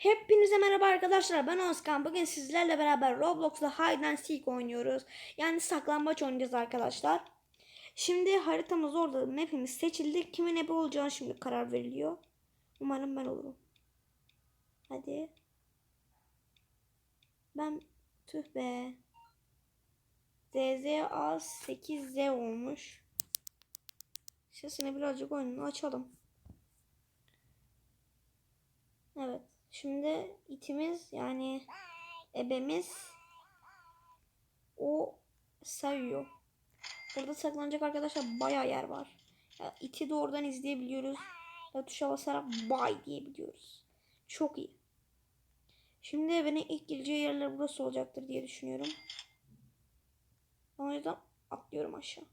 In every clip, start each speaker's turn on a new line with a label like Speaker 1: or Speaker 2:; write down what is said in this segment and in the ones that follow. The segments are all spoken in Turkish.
Speaker 1: Hepinize merhaba arkadaşlar. Ben Özkan. Bugün sizlerle beraber Roblox'ta Hide and Seek oynuyoruz. Yani saklambaç oynayacağız arkadaşlar. Şimdi haritamız orada. Map'imiz seçildi. Kimin epi olacağını şimdi karar veriliyor. Umarım ben olurum. Hadi. Ben tüh be. ZZA 8Z olmuş. Sesini birazcık oyununu açalım. Evet. Şimdi itimiz yani ebemiz o sayıyor. Burada saklanacak arkadaşlar bayağı yer var. Ya iti de oradan izleyebiliyoruz. Ya tuşa basarak bay diyebiliyoruz. Çok iyi. Şimdi ebenin ilk gireceği yerler burası olacaktır diye düşünüyorum. O yüzden atlıyorum aşağı.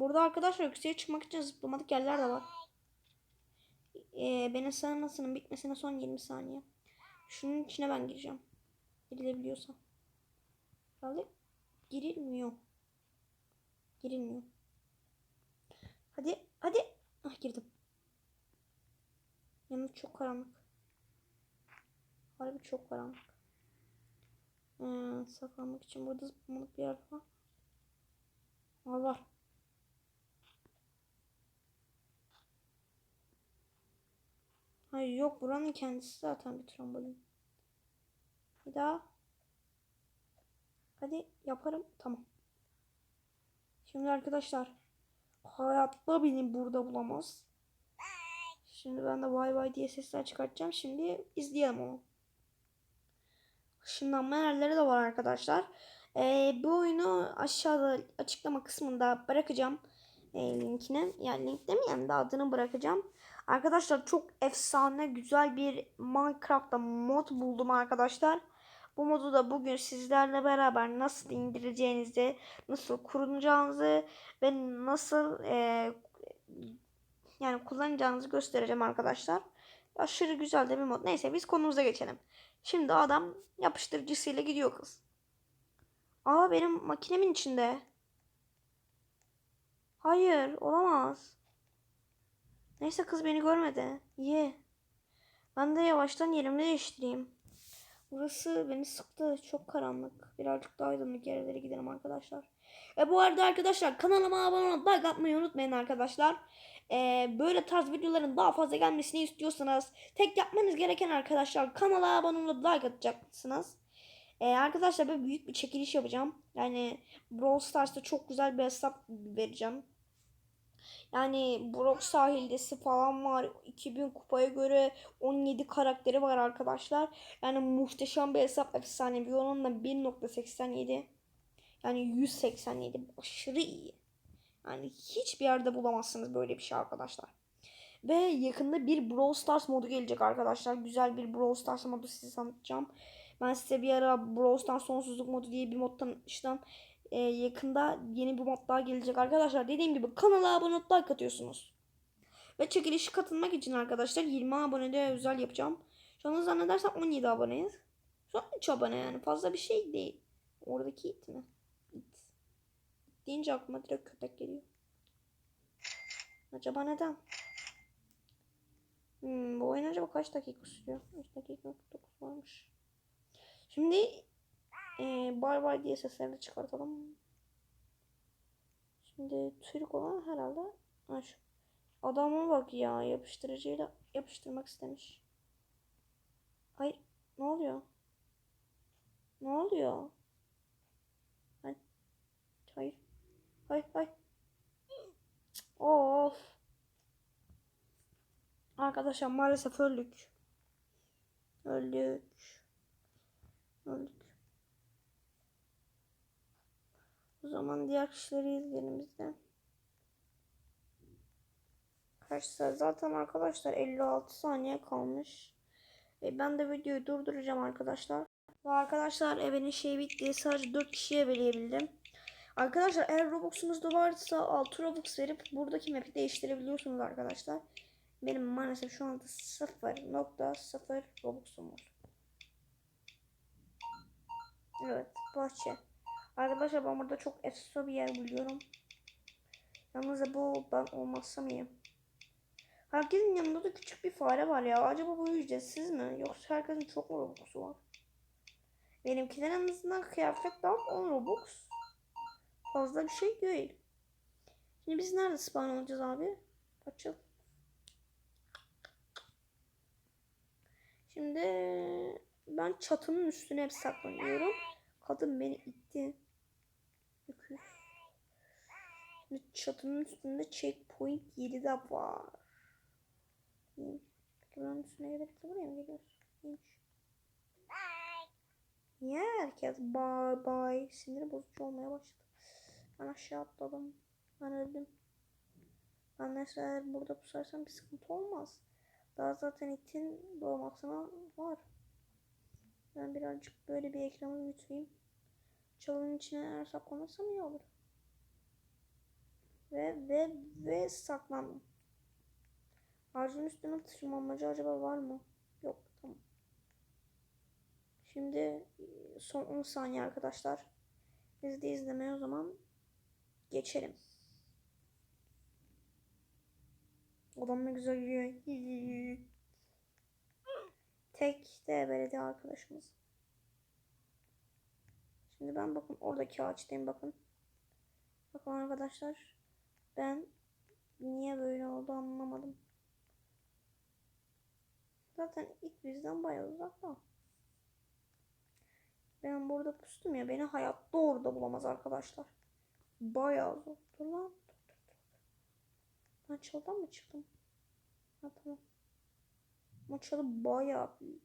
Speaker 1: Burada arkadaşlar yükseğe çıkmak için zıplamadık yerler de var. Ee, benim sarılmasının bitmesine son 20 saniye. Şunun içine ben gireceğim. Girilebiliyorsa. Herhalde girilmiyor. Girilmiyor. Hadi hadi. Ah girdim. Yanı çok karanlık. Harbi çok karanlık. Ee, saklanmak için burada zıplamalık bir yer var. Var var. Hayır yok buranın kendisi zaten bir trambolin. Bir daha. Hadi yaparım. Tamam. Şimdi arkadaşlar hayatta beni burada bulamaz. Şimdi ben de vay vay diye sesler çıkartacağım. Şimdi izleyelim onu. Işınlanma yerleri de var arkadaşlar. Ee, bu oyunu aşağıda açıklama kısmında bırakacağım e, linkini. Yani link demeyen de adını bırakacağım. Arkadaşlar çok efsane güzel bir Minecraft'ta mod buldum arkadaşlar. Bu modu da bugün sizlerle beraber nasıl indireceğinizi, nasıl kurulacağınızı ve nasıl e, yani kullanacağınızı göstereceğim arkadaşlar. Aşırı güzel de bir mod. Neyse biz konumuza geçelim. Şimdi adam yapıştırıcısıyla gidiyor kız. Aa benim makinemin içinde. Hayır olamaz. Neyse kız beni görmedi. Ye. Ben de yavaştan yerimi değiştireyim. Burası beni sıktı. Çok karanlık. Birazcık daha aydınlık yerlere gidelim arkadaşlar. E bu arada arkadaşlar kanalıma abone olup like atmayı unutmayın arkadaşlar. E, böyle tarz videoların daha fazla gelmesini istiyorsanız tek yapmanız gereken arkadaşlar kanala abone olup like atacaksınız. E, arkadaşlar böyle büyük bir çekiliş yapacağım. Yani Brawl Stars'ta çok güzel bir hesap vereceğim. Yani Brock sahildesi falan var. 2000 kupaya göre 17 karakteri var arkadaşlar. Yani muhteşem bir hesap efsanevi onun da 1.87. Yani 187 aşırı iyi. Yani hiçbir yerde bulamazsınız böyle bir şey arkadaşlar. Ve yakında bir Brawl Stars modu gelecek arkadaşlar. Güzel bir Brawl Stars modu size tanıtacağım. Ben size bir ara Brawl Stars sonsuzluk modu diye bir mod tanıtmıştım e, yakında yeni bir mod daha gelecek arkadaşlar. Dediğim gibi kanala abone olup like atıyorsunuz. Ve çekilişe katılmak için arkadaşlar 20 abonede özel yapacağım. Şu an zannedersem 17 aboneyiz. Şu an 3 abone yani fazla bir şey değil. Oradaki it mi? İt deyince aklıma direkt köpek geliyor. Acaba neden? Hmm, bu oyun acaba kaç dakika sürüyor? 3 dakika 49 varmış. Şimdi ee, bay bay diye seslerini çıkartalım. Şimdi Türk olan herhalde ha, şu. Adama bak ya yapıştırıcıyla yapıştırmak istemiş. Hayır ne oluyor? Ne oluyor? Hayır. Hayır. Hayır hayır. Of. Arkadaşlar maalesef öldük. Öldük. Öldük. O zaman diğer kişileri izleyelim biz de. Kaç saat? Zaten arkadaşlar 56 saniye kalmış. E ben de videoyu durduracağım arkadaşlar. Ve arkadaşlar evenin şey bitti. Sadece 4 kişiye beleyebildim. Arkadaşlar eğer Robux'unuz da varsa 6 Robux verip buradaki map'i değiştirebiliyorsunuz arkadaşlar. Benim maalesef şu anda 0.0 Robux'um var. Evet bahçe. Arkadaşlar ben burada çok efsane bir yer buluyorum. Yalnız bu ben olmazsa mıyım? Herkesin yanında da küçük bir fare var ya. Acaba bu ücretsiz mi? Yoksa herkesin çok mu Robux'u var? Benimkiler en azından kıyafet var 10 Robux. Fazla bir şey değil. Şimdi biz nerede spawn olacağız abi? Açıl. Şimdi ben çatının üstüne hep saklanıyorum. Kadın beni itti. Çatının üstünde checkpoint 7 de var. Ben üstüne de buraya mı? İyiymiş. Niye herkes bye bye sinir bozucu olmaya başladı. Ben aşağı atladım. Ben öldüm. Ben neyse eğer burada pusarsam bir sıkıntı olmaz. Daha zaten itin doğmasına var. Ben birazcık böyle bir ekranı büyüteyim. Çalının içine eğer saklanırsam iyi olur. Ve ve ve saklandım. Ağacın üstüne tırmanmacı acaba var mı? Yok tamam. Şimdi son 10 saniye arkadaşlar. Biz de izlemeye o zaman geçelim. Adam ne güzel yürüyor. Tek de belediye arkadaşımız. Şimdi ben bakın oradaki ağaçtayım bakın. Bakın arkadaşlar. Ben niye böyle oldu anlamadım. Zaten ilk bizden bayağı uzakta. Ben burada pustum ya. Beni hayatta orada bulamaz arkadaşlar. Bayağı zor. Dur lan. Ben çaldan mı çıktım? Ha tamam. Ama çalı bayağı büyük.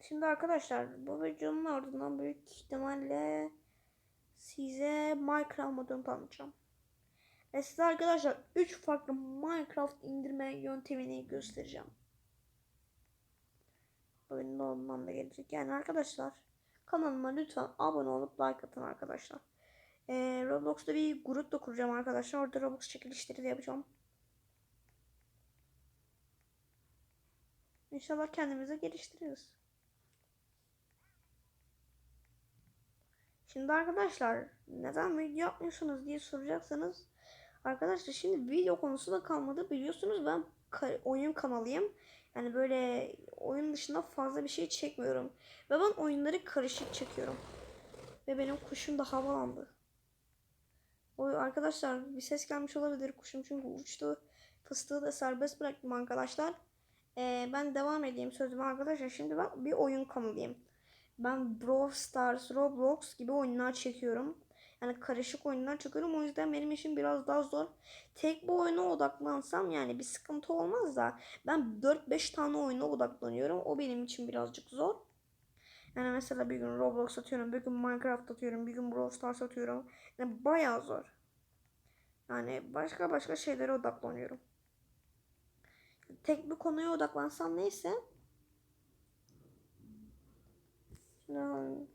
Speaker 1: Şimdi arkadaşlar bu videonun ardından büyük ihtimalle size Minecraft modunu tanıtacağım. Ve size arkadaşlar 3 farklı Minecraft indirme yöntemini göstereceğim. Oyunda ondan da gelecek. Yani arkadaşlar kanalıma lütfen abone olup like atın arkadaşlar. Ee, Roblox'ta bir grup da kuracağım arkadaşlar. Orada Roblox çekilişleri de yapacağım. İnşallah kendimizi geliştiririz. Şimdi arkadaşlar neden video yapmıyorsunuz diye soracaksanız arkadaşlar şimdi video konusu da kalmadı biliyorsunuz ben oyun kanalıyım. Yani böyle oyun dışında fazla bir şey çekmiyorum. Ve ben oyunları karışık çekiyorum. Ve benim kuşum da havalandı. O arkadaşlar bir ses gelmiş olabilir kuşum çünkü uçtu. Fıstığı da serbest bıraktım arkadaşlar. Ee, ben devam edeyim sözüme arkadaşlar. Şimdi ben bir oyun kanalıyım. Ben Brawl Stars, Roblox gibi oyunlar çekiyorum. Yani karışık oyunlar çekiyorum. O yüzden benim işim biraz daha zor. Tek bir oyuna odaklansam yani bir sıkıntı olmaz da ben 4-5 tane oyuna odaklanıyorum. O benim için birazcık zor. Yani mesela bir gün Roblox atıyorum, bir gün Minecraft atıyorum, bir gün Brawl Stars atıyorum. Yani bayağı zor. Yani başka başka şeylere odaklanıyorum. Tek bir konuya odaklansam neyse. Şimdi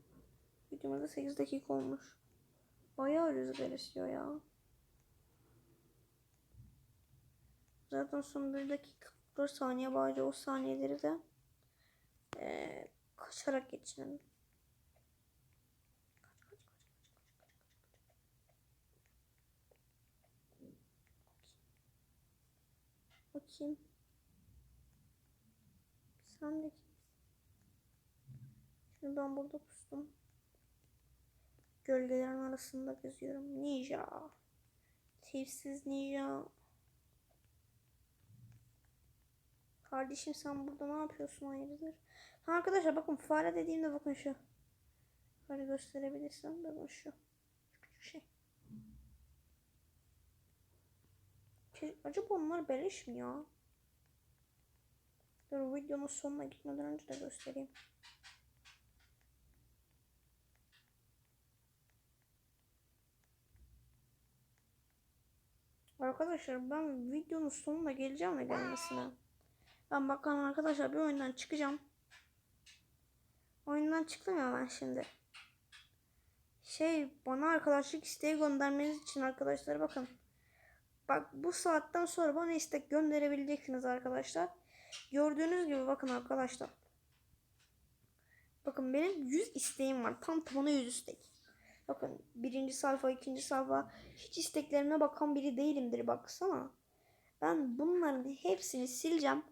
Speaker 1: videomuzda 8 dakika olmuş. Bayağı rüzgar esiyor ya. Zaten son 1 dakika 4 saniye bari o saniyeleri de ee, kaçarak geçirelim. Bakayım. Sen de Şimdi ben burada pustum. Gölgelerin arasında geziyorum. Ninja. Tipsiz ninja. Kardeşim sen burada ne yapıyorsun hayırdır? Ha arkadaşlar bakın fare dediğimde bakın şu. Fare gösterebilirsem bakın şu. Küçük şey. Şey, Acaba onlar beleş mi ya? Dur videonun sonuna gitmeden önce de göstereyim. Arkadaşlar ben videonun sonuna geleceğim ve gelmesine. Ben bakalım arkadaşlar bir oyundan çıkacağım. Oyundan çıktım ya ben şimdi. Şey bana arkadaşlık isteği göndermeniz için arkadaşlar bakın. Bak bu saatten sonra bana istek gönderebileceksiniz arkadaşlar. Gördüğünüz gibi bakın arkadaşlar. Bakın benim 100 isteğim var. Tam tamına 100 istek. Bakın birinci sayfa, ikinci sayfa hiç isteklerime bakan biri değilimdir baksana. Ben bunların hepsini sileceğim.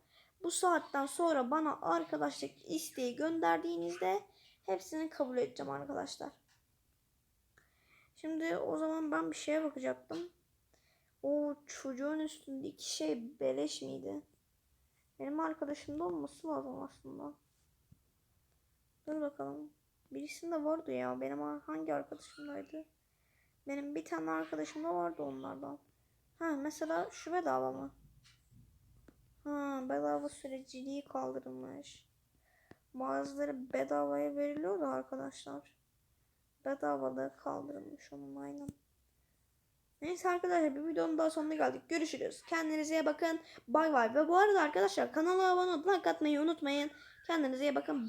Speaker 1: Bu saatten sonra bana arkadaşlık isteği gönderdiğinizde hepsini kabul edeceğim arkadaşlar. Şimdi o zaman ben bir şeye bakacaktım. O çocuğun üstündeki şey beleş miydi? Benim arkadaşımda olması lazım aslında. Dur bakalım. Birisinde vardı ya. Benim hangi arkadaşımdaydı? Benim bir tane arkadaşımda vardı onlardan. Ha mesela şu bedava mı? Ha bedava süreciliği kaldırılmış. Bazıları bedavaya veriliyordu arkadaşlar. Bedavalığı kaldırılmış onun aynen. Neyse arkadaşlar bir videonun daha sonuna geldik. Görüşürüz. Kendinize iyi bakın. Bay bay. Ve bu arada arkadaşlar kanala abone olup like atmayı unutmayın. Kendinize iyi bakın. Bye.